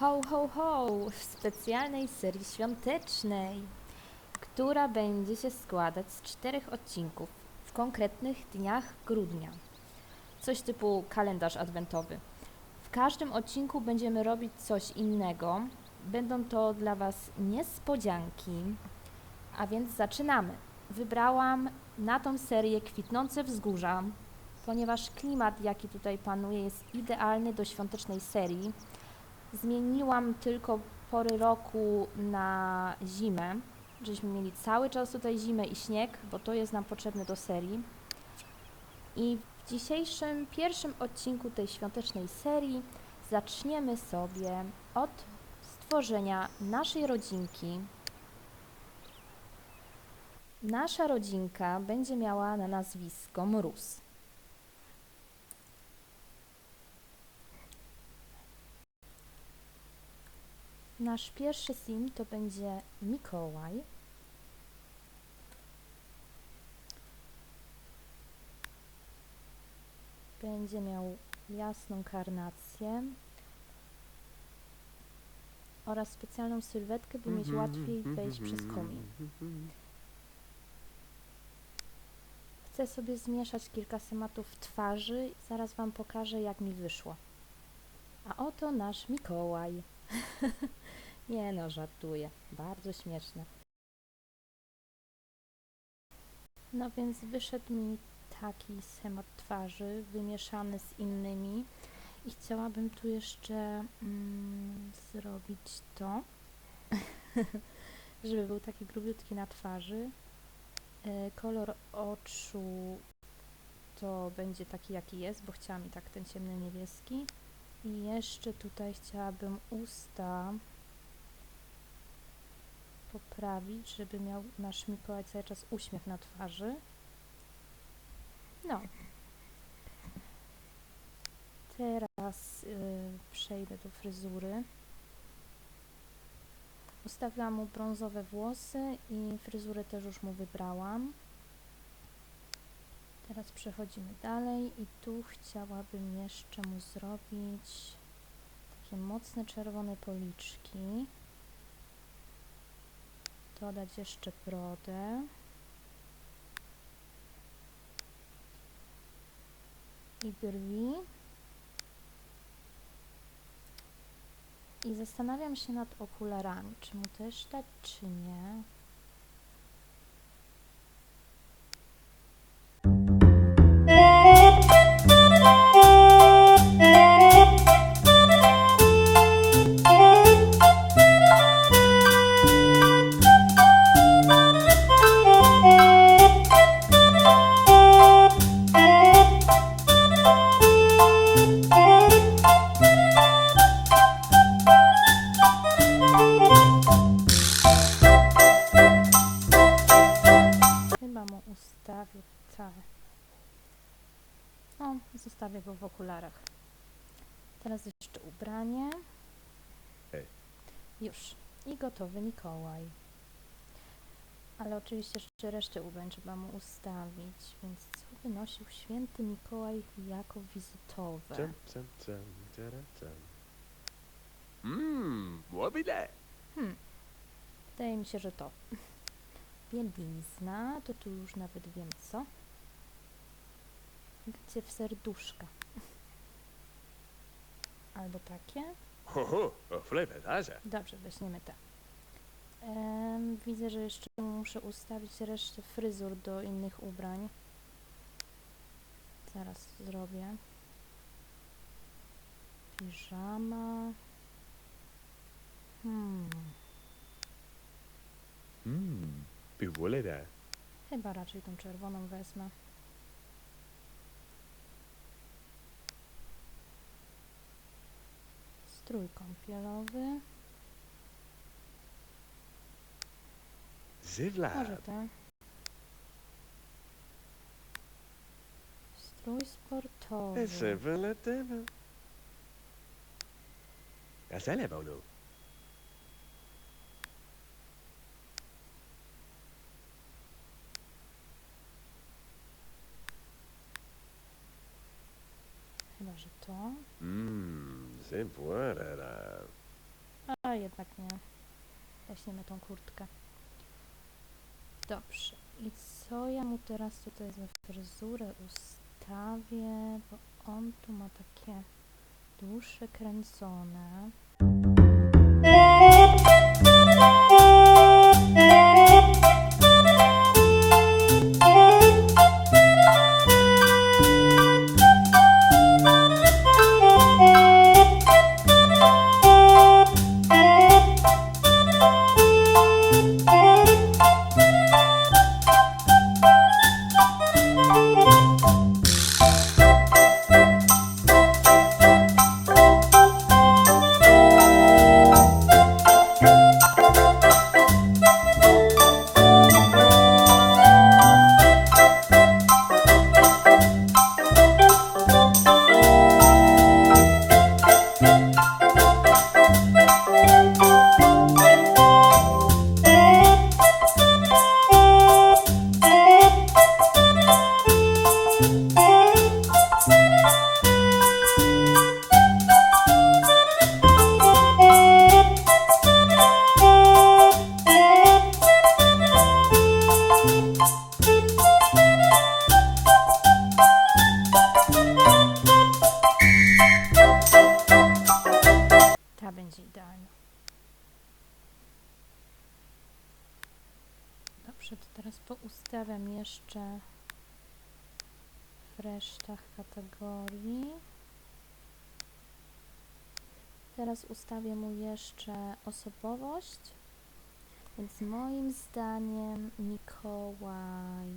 Ho, ho, ho! W specjalnej serii świątecznej, która będzie się składać z czterech odcinków w konkretnych dniach grudnia. Coś typu kalendarz adwentowy. W każdym odcinku będziemy robić coś innego. Będą to dla Was niespodzianki, a więc zaczynamy. Wybrałam na tą serię kwitnące wzgórza, ponieważ klimat, jaki tutaj panuje, jest idealny do świątecznej serii. Zmieniłam tylko pory roku na zimę, żeśmy mieli cały czas tutaj zimę i śnieg, bo to jest nam potrzebne do serii. I w dzisiejszym pierwszym odcinku tej świątecznej serii zaczniemy sobie od stworzenia naszej rodzinki. Nasza rodzinka będzie miała na nazwisko Mróz. Nasz pierwszy sim to będzie Mikołaj. Będzie miał jasną karnację oraz specjalną sylwetkę, by mieć łatwiej wejść przez komin. Chcę sobie zmieszać kilka schematów twarzy. Zaraz Wam pokażę, jak mi wyszło. A oto nasz Mikołaj. Nie no, żartuję. Bardzo śmieszne. No więc wyszedł mi taki schemat twarzy, wymieszany z innymi. I chciałabym tu jeszcze mm, zrobić to, żeby był taki grubiutki na twarzy. E, kolor oczu to będzie taki, jaki jest, bo chciałam i tak ten ciemny niebieski. I jeszcze tutaj chciałabym usta poprawić, żeby miał nasz Mikołaj cały czas uśmiech na twarzy. No. Teraz y, przejdę do fryzury. Ustawiłam mu brązowe włosy i fryzurę też już mu wybrałam. Teraz przechodzimy dalej i tu chciałabym jeszcze mu zrobić takie mocne czerwone policzki. Dodać jeszcze brodę. I brwi. I zastanawiam się nad okularami, czy mu też dać, czy nie. Gotowy Mikołaj. Ale oczywiście jeszcze resztę ubrań trzeba mu ustawić, więc co by nosił święty Mikołaj jako wizytowe? Cem, cem, cem, cem. Mmm, mobile. Hmm. Wydaje mi się, że to. Bielizna, to tu już nawet wiem co. Gdzie w serduszka. Albo takie. Ho, ho, o. Dobrze, weźmiemy te. Widzę, że jeszcze muszę ustawić resztę fryzur do innych ubrań. Zaraz zrobię. Piżama. Hmm. Mmm, piwole da. Chyba raczej tą czerwoną wezmę. Strój kąpielowy. Może Zywla. te. Strój sportowy. Zywla, dema. Ja zele, Paulu. Chyba, że to. Mmm, zywla, da. A jednak nie. Weźmiemy tą kurtkę. Dobrze. I co ja mu teraz tutaj za fryzurę ustawię? Bo on tu ma takie dłuższe kręcone. Teraz ustawię mu jeszcze osobowość. Więc moim zdaniem Mikołaj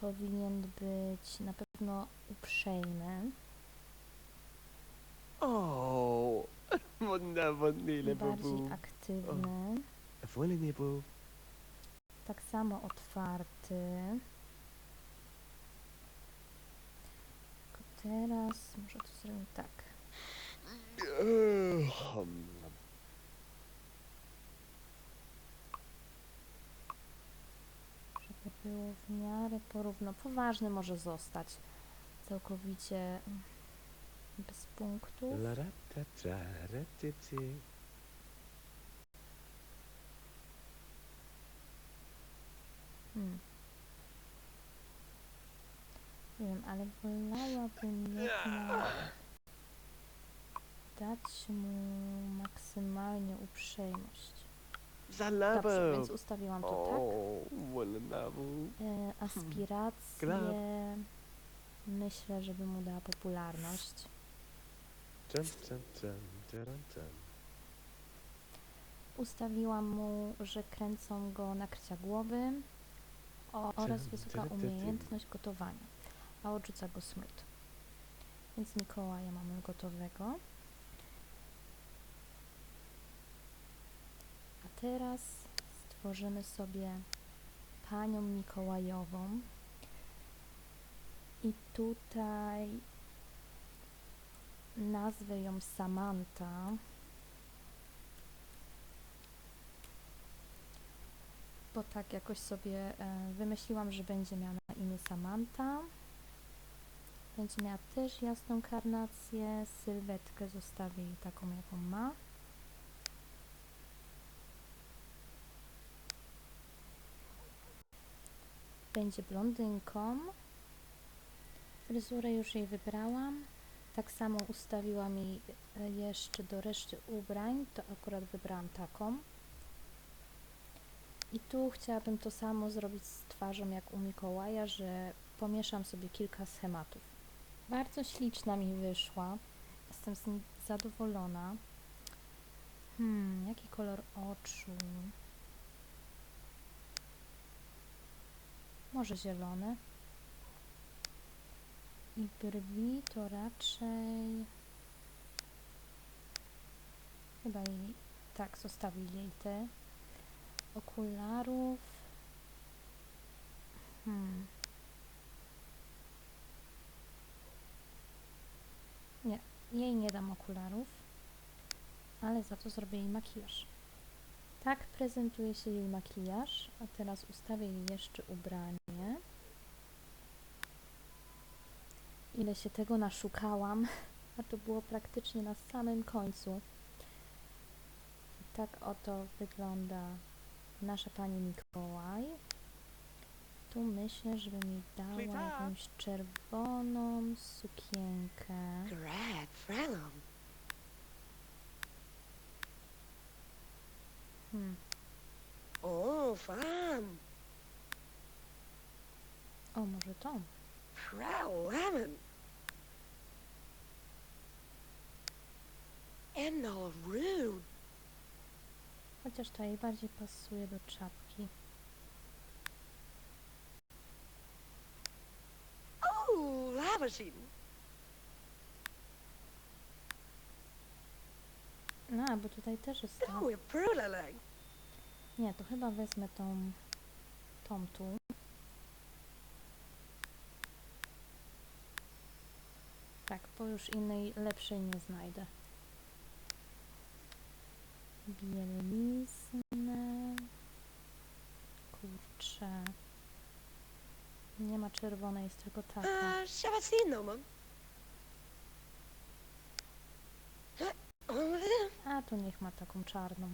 powinien być na pewno uprzejmy. Oh, wunderwunderle bardziej Babu. aktywny, Wollen Babu. tak samo otwarty. Tylko teraz może to zrobię tak. Żeby było w miarę porówno. Poważny może zostać. Całkowicie mm, bez ti. Hmm. Nie wiem, ale wolałabym jednak dać mu maksymalnie uprzejmość. Dobrze, więc ustawiłam to tak. Babu. E, aspiracje myślę, żeby mu dała popularność. Ustawiłam mu, że kręcą go nakrycia głowy o, oraz wysoka umiejętność gotowania, a odrzuca go smród. Więc Mikołaja mamy gotowego. Teraz stworzymy sobie panią Mikołajową. I tutaj nazwę ją Samantha. bo tak jakoś sobie e, wymyśliłam, że będzie miała imię Samantha. Będzie miała też jasną karnację, sylwetkę zostawię taką, jaką ma. Będzie blondynką. Fryzurę już jej wybrałam. Tak samo ustawiłam jej jeszcze do reszty ubrań, to akurat wybrałam taką. I tu chciałabym to samo zrobić z twarzą jak u Mikołaja, że pomieszam sobie kilka schematów. Bardzo śliczna mi wyszła. Jestem z niej zadowolona. Hmm, jaki kolor oczu? Może zielony. I brwi to raczej... Chyba jej... Tak, zostawię jej te okularów. Hmm. Nie, jej nie dam okularów, ale za to zrobię jej makijaż. Tak prezentuje się jej makijaż, a teraz ustawię jej jeszcze ubranie. Ile się tego naszukałam, a to było praktycznie na samym końcu. tak oto wygląda nasza pani Mikołaj. Tu myślę, żeby mi dała jakąś czerwoną sukienkę. Frelum. Hmm. Fam. O, może tą? Frau Lemon. All rude. Chociaż ta jej bardziej pasuje do czapki. Oh, lavishing. No, bo tutaj też jest ta. Oh, brutal. Nie, to chyba wezmę tą, tą tu. Tak, bo już innej lepszej nie znajdę. Bieliznę. Kurczę. Nie ma czerwonej, jest tylko taka. Uh, Shabbatino, mum. Oh, A to niech ma taką czarną.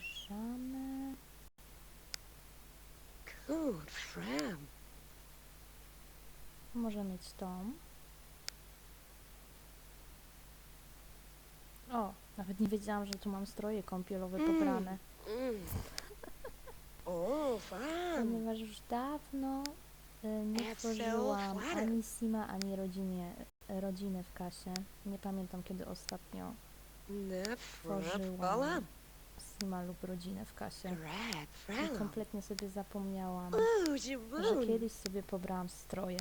Piżamę. good fram. Może mieć tą. O, nawet nie wiedziałam, że tu mam stroje kąpielowe Mm. pobrane. Mm. Oh, fam. Ponieważ już dawno y, nie That's so tworzyłam flattering. ani Sima, ani rodzinie, rodziny w kasie. Nie pamiętam, kiedy ostatnio tworzyłam. Sima lub rodzinę w kasie. I kompletnie sobie zapomniałam, że kiedyś sobie pobrałam stroje.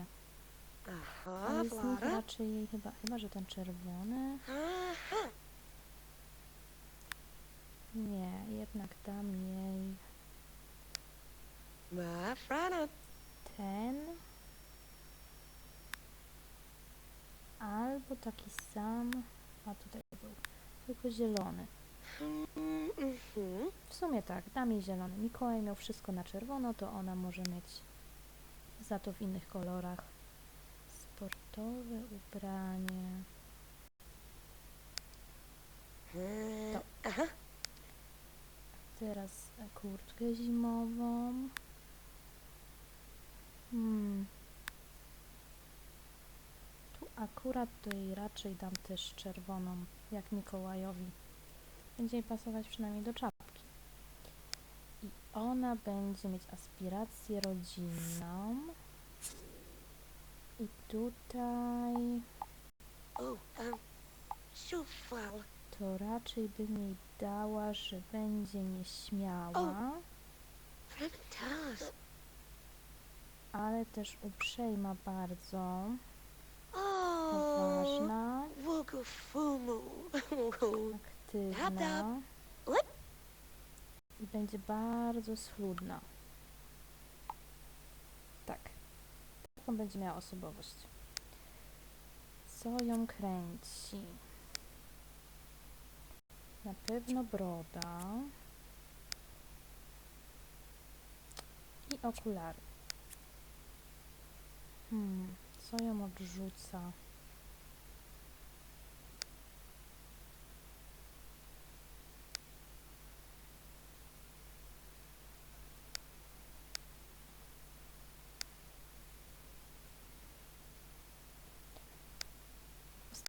Aha, Ale z nich raczej chyba, chyba, że ten czerwony. Nie, jednak dam jej ten. Albo taki sam. A tutaj był. Tylko zielony. W sumie tak, dam jej zielony. Mikołaj miał wszystko na czerwono, to ona może mieć za to w innych kolorach. Sportowe ubranie. To. Aha. Teraz kurtkę zimową. Hmm. Tu akurat to jej raczej dam też czerwoną, jak Mikołajowi. Będzie jej pasować przynajmniej do czapki. I ona będzie mieć aspirację rodzinną. I tutaj to raczej bym jej dała, że będzie nieśmiała. Ale też uprzejma bardzo, Oh. ważna, I będzie bardzo schludna. Tak. Taką będzie miała osobowość. Co ją kręci? Na pewno broda i okulary. Hmm, co ją odrzuca?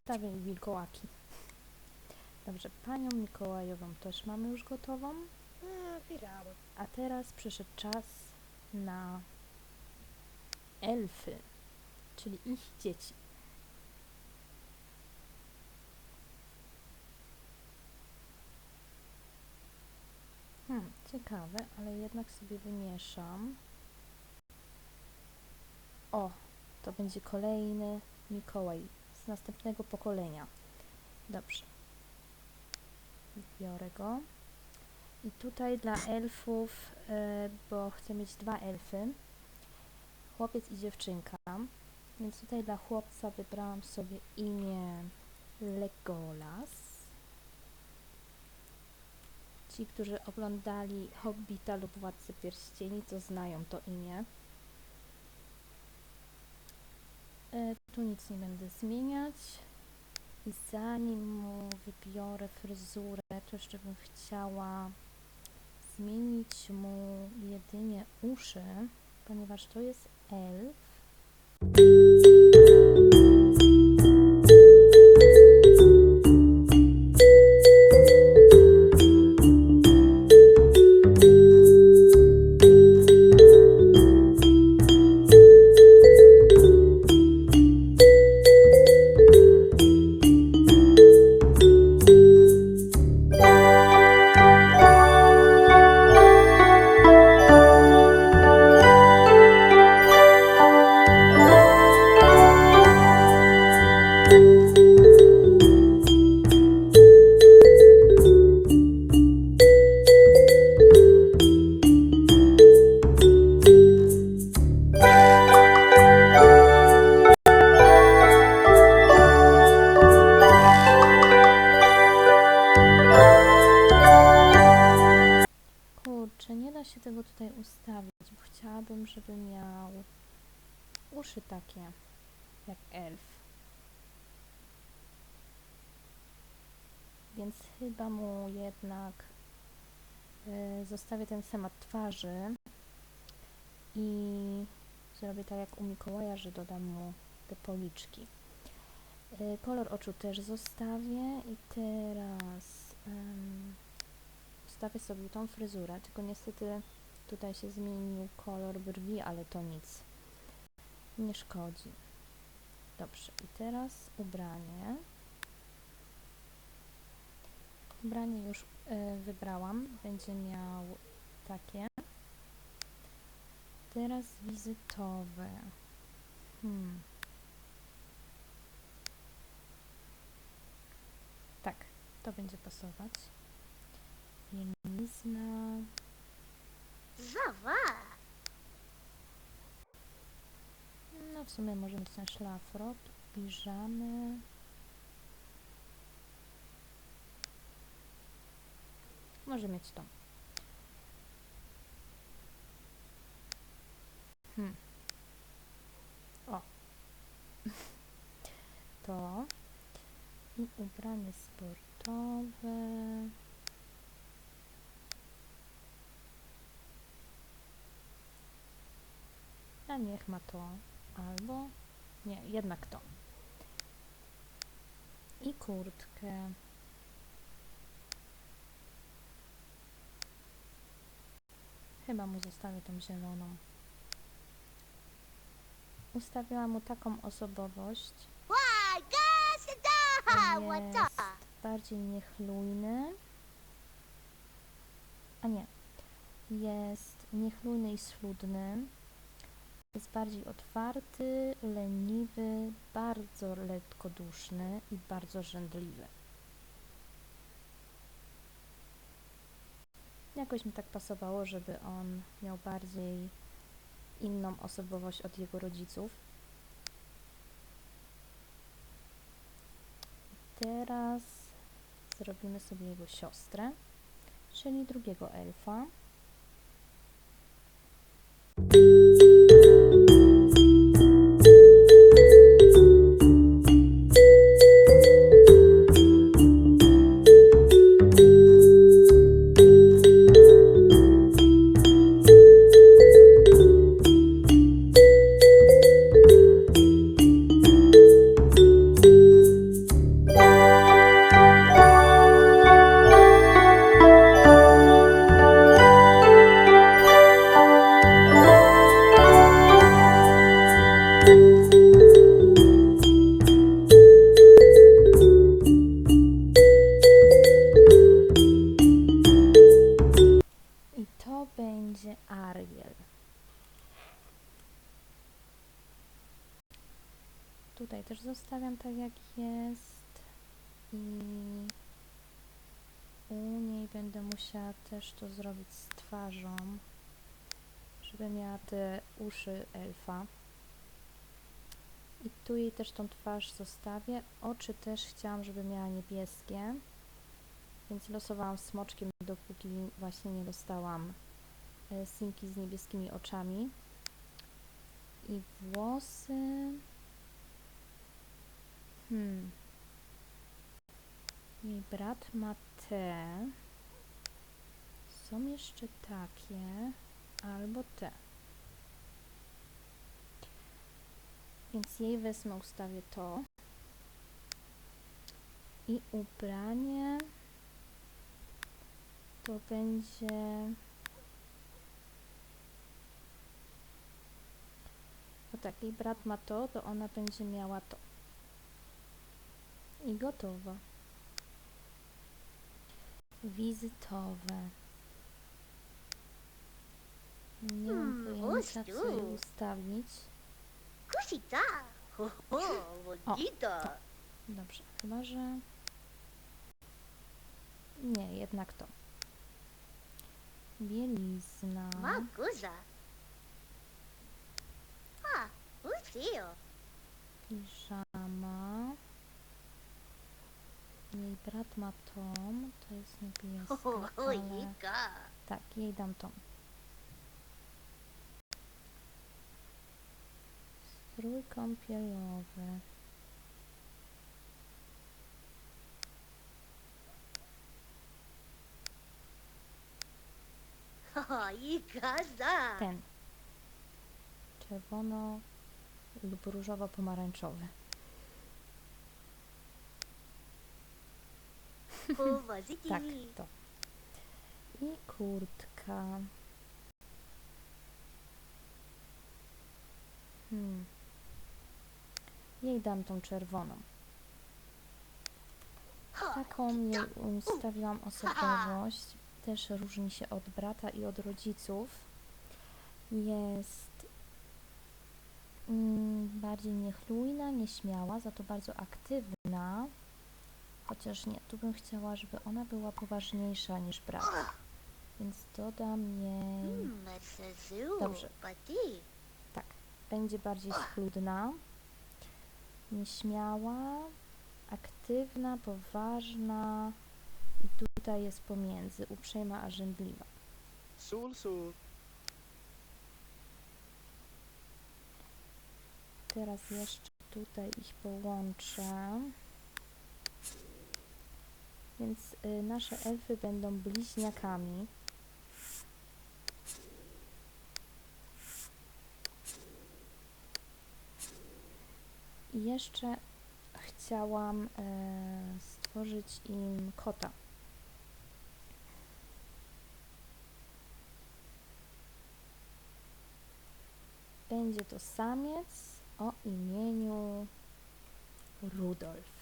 Stawię jej wilkołaki. Dobrze, panią Mikołajową też mamy już gotową. A teraz przyszedł czas na elfy, czyli ich dzieci. Hmm, ciekawe, ale jednak sobie wymieszam. O, to będzie kolejny Mikołaj następnego pokolenia. Dobrze. Biorę go. I tutaj dla elfów, e, bo chcę mieć dwa elfy, chłopiec i dziewczynka, więc tutaj dla chłopca wybrałam sobie imię Legolas. Ci, którzy oglądali Hobbita lub Władcę Pierścieni, to znają to imię. E, tu nic nie będę zmieniać. I zanim mu wybiorę fryzurę, to jeszcze bym chciała zmienić mu jedynie uszy, ponieważ to jest elf. Oczu też zostawię i teraz wstawię sobie tą fryzurę, tylko niestety tutaj się zmienił kolor brwi, ale to nic nie szkodzi. Dobrze, i teraz ubranie. Ubranie już y, wybrałam, będzie miał takie. Teraz wizytowe. Hmm. Tak, to będzie pasować. Mielizna. Zawa. No w sumie może mieć ten szlafrok, piżamy. Może mieć to. Hmm. O. to. I ubranie sportowe. A niech ma to albo nie, jednak to. I kurtkę. Chyba mu zostawię tą zieloną. Ustawiłam mu taką osobowość. Why, guys, da. Bardziej niechlujny. A nie. Jest niechlujny i schludny. Jest bardziej otwarty, leniwy, bardzo lekkoduszny i bardzo żędliwy. Jakoś mi tak pasowało, żeby on miał bardziej inną osobowość od jego rodziców. Teraz zrobimy sobie jego siostrę, czyli drugiego elfa. Też tą twarz zostawię. Oczy też chciałam, żeby miała niebieskie. Więc losowałam smoczkiem, dopóki właśnie nie dostałam e, Sinki z niebieskimi oczami. I włosy. Hmm. Jej brat ma te. Są jeszcze takie. Albo te. Więc jej wezmę, ustawię to. I ubranie to będzie. O tak, jej brat ma to, to ona będzie miała to. I gotowa. Wizytowe. Nie mam Hmm, pojęcia, co ustawić. Kusita. Ho, ho, bonito. Dobrze, chyba że. Nie, jednak to. Bielizna. Makuza. Ah, usio. Piżama. Jej brat ma tom, to jest ho, ale tak, jej dam tom. Strój kąpielowy. Ho, ikaza. Ten. Czerwono lub różowo-pomarańczowy. Ho, waziki. Tak, to. I kurtka. Hmm. Jej dam tą czerwoną. Taką jej ustawiłam osobowość. Też różni się od brata i od rodziców. Jest mm, bardziej niechlujna, nieśmiała, za to bardzo aktywna. Chociaż nie, tu bym chciała, żeby ona była poważniejsza niż brat. Więc dodam jej. Mercezu. Dobrze. Tak, będzie bardziej schludna, nieśmiała, aktywna, poważna i tutaj jest pomiędzy, uprzejma a żędliwa. Sul, sul. Teraz jeszcze tutaj ich połączę. Więc y, nasze elfy będą bliźniakami. Jeszcze chciałam e, stworzyć im kota. Będzie to samiec o imieniu Rudolf.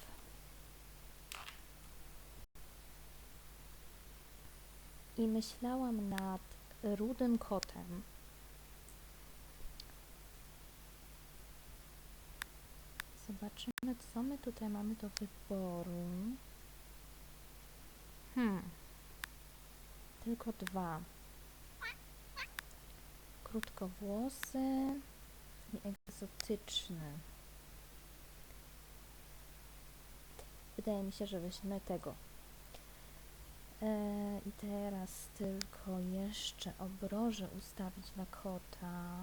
I myślałam nad rudym kotem. Zobaczymy, co my tutaj mamy do wyboru. Hmm. Tylko dwa. Krótkowłosy i egzotyczny. Wydaje mi się, że weźmy tego. E, I teraz tylko jeszcze obroże ustawić dla kota.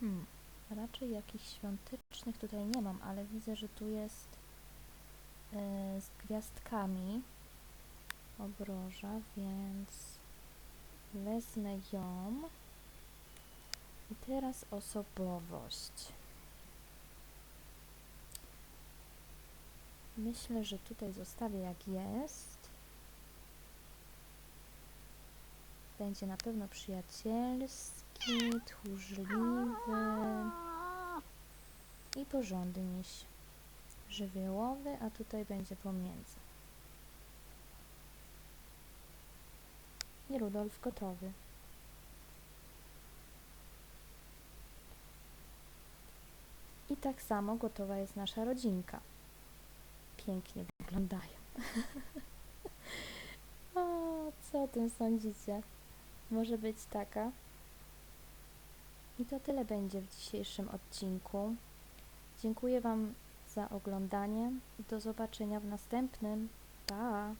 Hmm, raczej jakichś świątecznych tutaj nie mam, ale widzę, że tu jest e, z gwiazdkami obroża, więc wezmę ją. I teraz osobowość. Myślę, że tutaj zostawię jak jest. Będzie na pewno przyjacielski, tchórzliwy i porządniś. Żywiołowy, a tutaj będzie pomiędzy. I Rudolf gotowy. I tak samo gotowa jest nasza rodzinka. Pięknie wyglądają. o, co o tym sądzicie? Może być taka? I to tyle będzie w dzisiejszym odcinku. Dziękuję Wam za oglądanie. Do zobaczenia w następnym. Pa!